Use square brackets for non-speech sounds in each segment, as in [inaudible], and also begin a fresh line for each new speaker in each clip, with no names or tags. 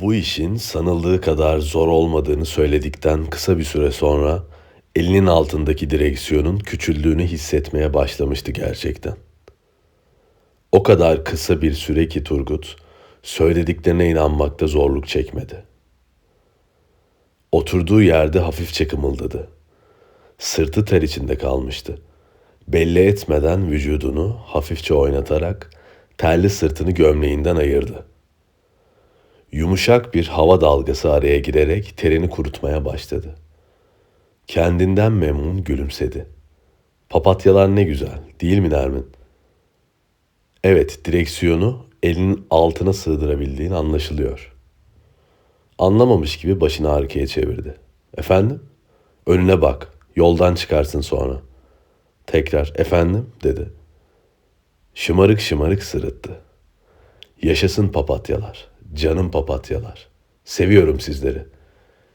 Bu işin sanıldığı kadar zor olmadığını söyledikten kısa bir süre sonra elinin altındaki direksiyonun küçüldüğünü hissetmeye başlamıştı gerçekten. O kadar kısa bir süre ki Turgut söylediklerine inanmakta zorluk çekmedi. Oturduğu yerde hafifçe kımıldadı. Sırtı ter içinde kalmıştı. Belli etmeden vücudunu hafifçe oynatarak terli sırtını gömleğinden ayırdı. Yumuşak bir hava dalgası araya girerek terini kurutmaya başladı. Kendinden memnun gülümsedi. Papatyalar ne güzel, değil mi Nermin? Evet, direksiyonu elinin altına sığdırabildiğin anlaşılıyor. Anlamamış gibi başını arkaya çevirdi. Efendim? Önüne bak, yoldan çıkarsın sonra. Tekrar efendim dedi. Şımarık şımarık sırıttı. Yaşasın papatyalar, canım papatyalar. Seviyorum sizleri.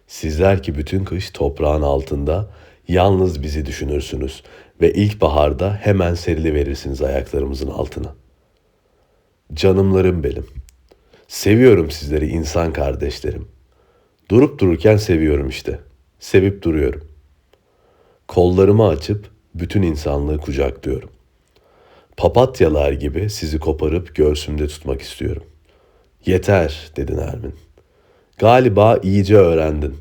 Sizler ki bütün kış toprağın altında yalnız bizi düşünürsünüz ve ilkbaharda hemen serili verirsiniz ayaklarımızın altına. Canımlarım benim. Seviyorum sizleri insan kardeşlerim. Durup dururken seviyorum işte. Sevip duruyorum. Kollarımı açıp bütün insanlığı kucaklıyorum. Papatyalar gibi sizi koparıp göğsümde tutmak istiyorum. Yeter dedi Nermin. Galiba iyice öğrendin.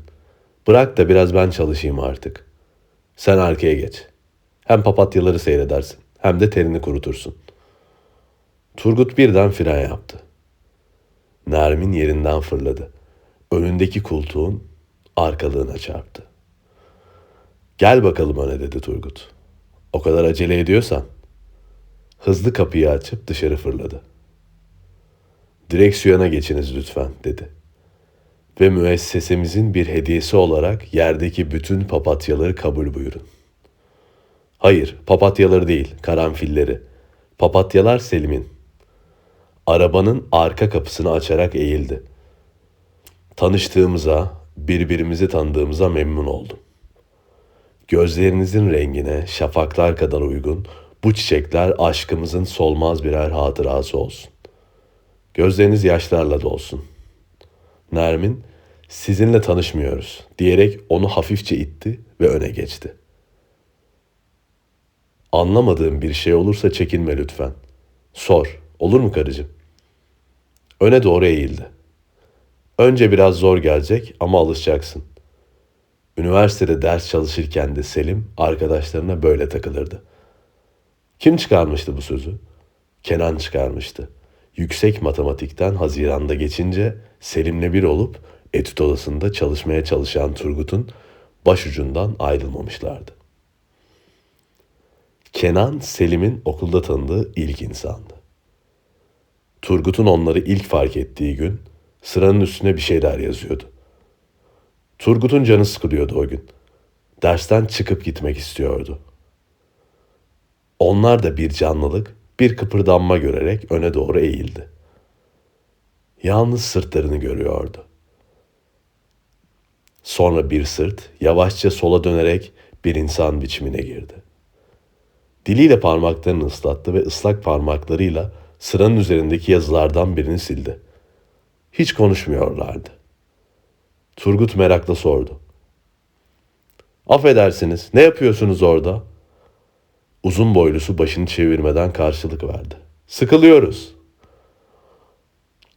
Bırak da biraz ben çalışayım artık. Sen arkaya geç. Hem papatyaları seyredersin hem de terini kurutursun. Turgut birden fren yaptı. Nermin yerinden fırladı. Önündeki koltuğun arkalığına çarptı. Gel bakalım öne dedi Turgut. O kadar acele ediyorsan. Hızlı kapıyı açıp dışarı fırladı. Direksiyona geçiniz lütfen dedi. Ve müessesemizin bir hediyesi olarak yerdeki bütün papatyaları kabul buyurun. Hayır, papatyaları değil, karanfilleri. Papatyalar Selim'in. Arabanın arka kapısını açarak eğildi. Tanıştığımıza, birbirimizi tanıdığımıza memnun oldum. Gözlerinizin rengine şafaklar kadar uygun bu çiçekler aşkımızın solmaz birer hatırası olsun. Gözleriniz yaşlarla dolsun. Nermin, sizinle tanışmıyoruz diyerek onu hafifçe itti ve öne geçti. Anlamadığım bir şey olursa çekinme lütfen. Sor, olur mu karıcığım? Öne doğru eğildi. Önce biraz zor gelecek ama alışacaksın. Üniversitede ders çalışırken de Selim arkadaşlarına böyle takılırdı. Kim çıkarmıştı bu sözü? Kenan çıkarmıştı. Yüksek matematikten Haziran'da geçince Selim'le bir olup etüt odasında çalışmaya çalışan Turgut'un başucundan ayrılmamışlardı. Kenan Selim'in okulda tanıdığı ilk insandı. Turgut'un onları ilk fark ettiği gün sıranın üstüne bir şeyler yazıyordu. Turgut'un canı sıkılıyordu o gün. Dersten çıkıp gitmek istiyordu. Onlar da bir canlılık, bir kıpırdanma görerek öne doğru eğildi. Yalnız sırtlarını görüyordu. Sonra bir sırt yavaşça sola dönerek bir insan biçimine girdi. Diliyle parmaklarını ıslattı ve ıslak parmaklarıyla sıranın üzerindeki yazılardan birini sildi. Hiç konuşmuyorlardı. Turgut merakla sordu. Affedersiniz, ne yapıyorsunuz orada? Uzun boylusu başını çevirmeden karşılık verdi. Sıkılıyoruz.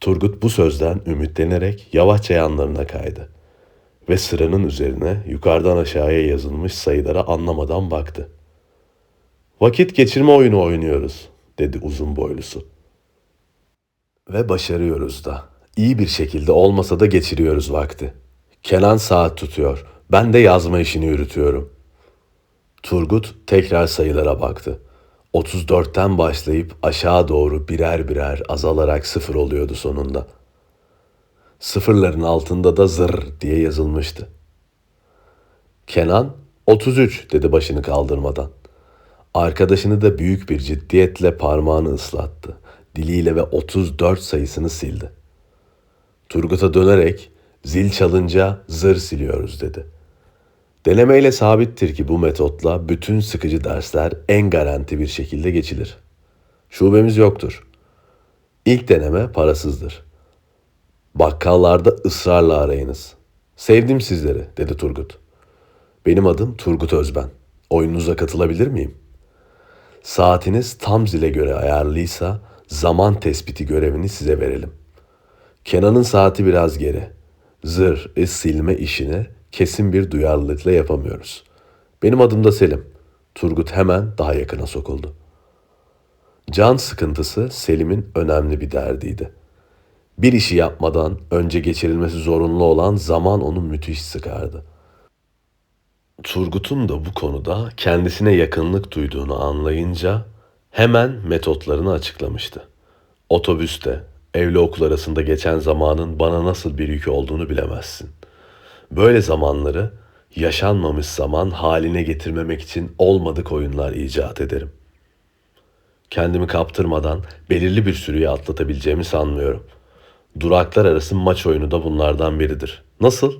Turgut bu sözden ümitlenerek yavaşça yanlarına kaydı ve sıranın üzerine yukarıdan aşağıya yazılmış sayılara anlamadan baktı. Vakit geçirme oyunu oynuyoruz, dedi uzun boylusu. Ve başarıyoruz da. İyi bir şekilde olmasa da geçiriyoruz vakti. Kenan saat tutuyor. Ben de yazma işini yürütüyorum. Turgut tekrar sayılara baktı. 34'ten başlayıp aşağı doğru birer birer azalarak sıfır oluyordu sonunda. Sıfırların altında da zır diye yazılmıştı. Kenan 33 dedi başını kaldırmadan. Arkadaşını da büyük bir ciddiyetle parmağını ıslattı. Diliyle ve 34 sayısını sildi. Turgut'a dönerek zil çalınca zır siliyoruz dedi. Denemeyle sabittir ki bu metotla bütün sıkıcı dersler en garanti bir şekilde geçilir. Şubemiz yoktur. İlk deneme parasızdır. Bakkallarda ısrarla arayınız. Sevdim sizleri dedi Turgut. Benim adım Turgut Özben. Oyununuza katılabilir miyim? Saatiniz tam zile göre ayarlıysa zaman tespiti görevini size verelim. Kenan'ın saati biraz geri. Zır, iz silme işini kesin bir duyarlılıkla yapamıyoruz. Benim adım da Selim. Turgut hemen daha yakına sokuldu. Can sıkıntısı Selim'in önemli bir derdiydi. Bir işi yapmadan önce geçirilmesi zorunlu olan zaman onu müthiş sıkardı. Turgut'un da bu konuda kendisine yakınlık duyduğunu anlayınca hemen metotlarını açıklamıştı. Otobüste, evle okul arasında geçen zamanın bana nasıl bir yük olduğunu bilemezsin. Böyle zamanları yaşanmamış zaman haline getirmemek için olmadık oyunlar icat ederim. Kendimi kaptırmadan belirli bir sürüyü atlatabileceğimi sanmıyorum. Duraklar arası maç oyunu da bunlardan biridir. Nasıl?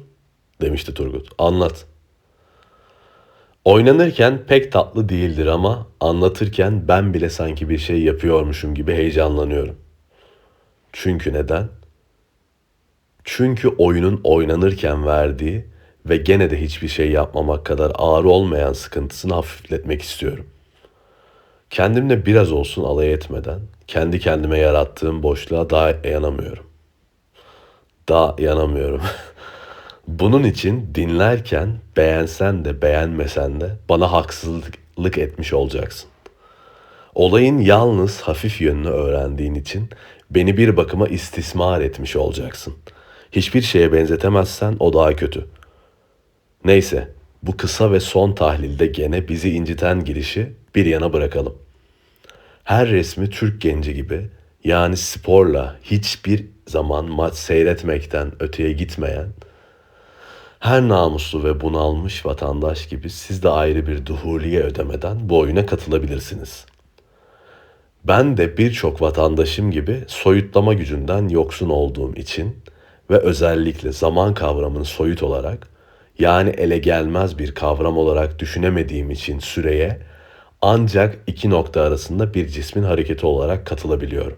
demişti Turgut. Anlat. Oynanırken pek tatlı değildir ama anlatırken ben bile sanki bir şey yapıyormuşum gibi heyecanlanıyorum. Çünkü neden? Çünkü oyunun oynanırken verdiği ve gene de hiçbir şey yapmamak kadar ağır olmayan sıkıntısını hafifletmek istiyorum. Kendimle biraz olsun alay etmeden kendi kendime yarattığım boşluğa daha yanamıyorum. Daha yanamıyorum. [laughs] Bunun için dinlerken beğensen de beğenmesen de bana haksızlık etmiş olacaksın. Olayın yalnız hafif yönünü öğrendiğin için beni bir bakıma istismar etmiş olacaksın. Hiçbir şeye benzetemezsen o daha kötü. Neyse, bu kısa ve son tahlilde gene bizi inciten girişi bir yana bırakalım. Her resmi Türk genci gibi yani sporla hiçbir zaman maç seyretmekten öteye gitmeyen, her namuslu ve bunalmış vatandaş gibi siz de ayrı bir duhuliye ödemeden bu oyuna katılabilirsiniz. Ben de birçok vatandaşım gibi soyutlama gücünden yoksun olduğum için ve özellikle zaman kavramını soyut olarak yani ele gelmez bir kavram olarak düşünemediğim için süreye ancak iki nokta arasında bir cismin hareketi olarak katılabiliyorum.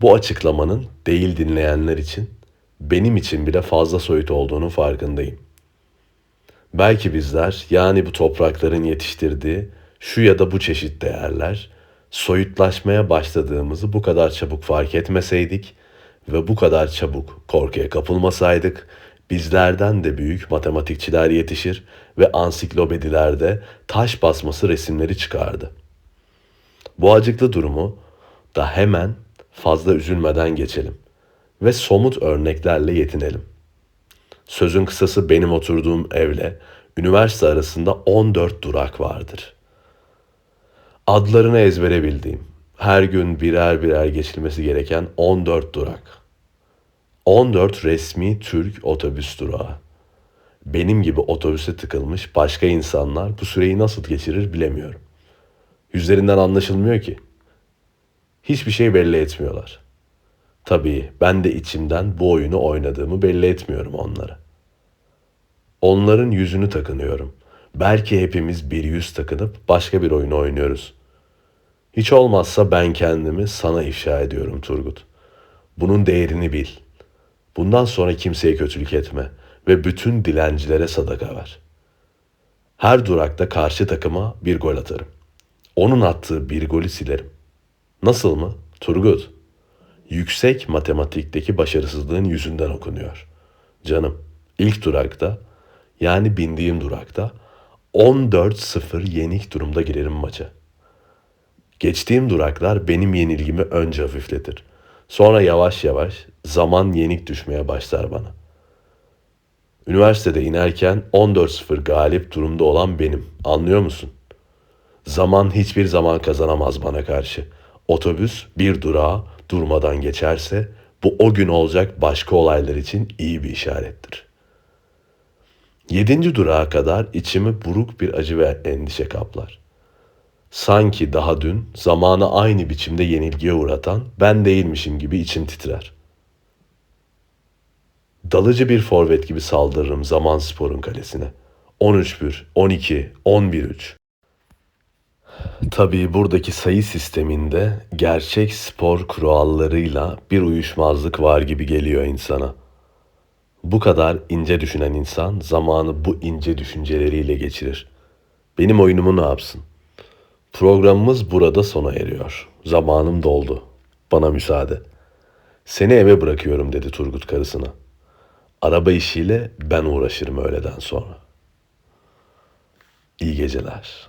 Bu açıklamanın değil dinleyenler için benim için bile fazla soyut olduğunu farkındayım. Belki bizler yani bu toprakların yetiştirdiği şu ya da bu çeşit değerler soyutlaşmaya başladığımızı bu kadar çabuk fark etmeseydik ve bu kadar çabuk korkuya kapılmasaydık bizlerden de büyük matematikçiler yetişir ve ansiklopedilerde taş basması resimleri çıkardı. Bu acıklı durumu da hemen fazla üzülmeden geçelim ve somut örneklerle yetinelim. Sözün kısası benim oturduğum evle üniversite arasında 14 durak vardır. Adlarını ezbere bildiğim, her gün birer birer geçilmesi gereken 14 durak. 14 resmi Türk otobüs durağı. Benim gibi otobüse tıkılmış başka insanlar bu süreyi nasıl geçirir bilemiyorum. Yüzlerinden anlaşılmıyor ki. Hiçbir şey belli etmiyorlar. Tabii ben de içimden bu oyunu oynadığımı belli etmiyorum onlara. Onların yüzünü takınıyorum. Belki hepimiz bir yüz takınıp başka bir oyunu oynuyoruz. Hiç olmazsa ben kendimi sana ifşa ediyorum Turgut. Bunun değerini bil. Bundan sonra kimseye kötülük etme ve bütün dilencilere sadaka ver. Her durakta karşı takıma bir gol atarım. Onun attığı bir golü silerim. Nasıl mı? Turgut.'' yüksek matematikteki başarısızlığın yüzünden okunuyor. Canım, ilk durakta yani bindiğim durakta 14-0 yenik durumda girerim maça. Geçtiğim duraklar benim yenilgimi önce hafifletir. Sonra yavaş yavaş zaman yenik düşmeye başlar bana. Üniversitede inerken 14-0 galip durumda olan benim. Anlıyor musun? Zaman hiçbir zaman kazanamaz bana karşı. Otobüs bir durağa durmadan geçerse bu o gün olacak başka olaylar için iyi bir işarettir. Yedinci durağa kadar içimi buruk bir acı ve endişe kaplar. Sanki daha dün zamanı aynı biçimde yenilgiye uğratan ben değilmişim gibi içim titrer. Dalıcı bir forvet gibi saldırırım zaman sporun kalesine. 13-1, 12, 11-3. Tabii buradaki sayı sisteminde gerçek spor kurallarıyla bir uyuşmazlık var gibi geliyor insana. Bu kadar ince düşünen insan zamanı bu ince düşünceleriyle geçirir. Benim oyunumu ne yapsın? Programımız burada sona eriyor. Zamanım doldu. Bana müsaade. Seni eve bırakıyorum dedi Turgut karısına. Araba işiyle ben uğraşırım öğleden sonra. İyi geceler.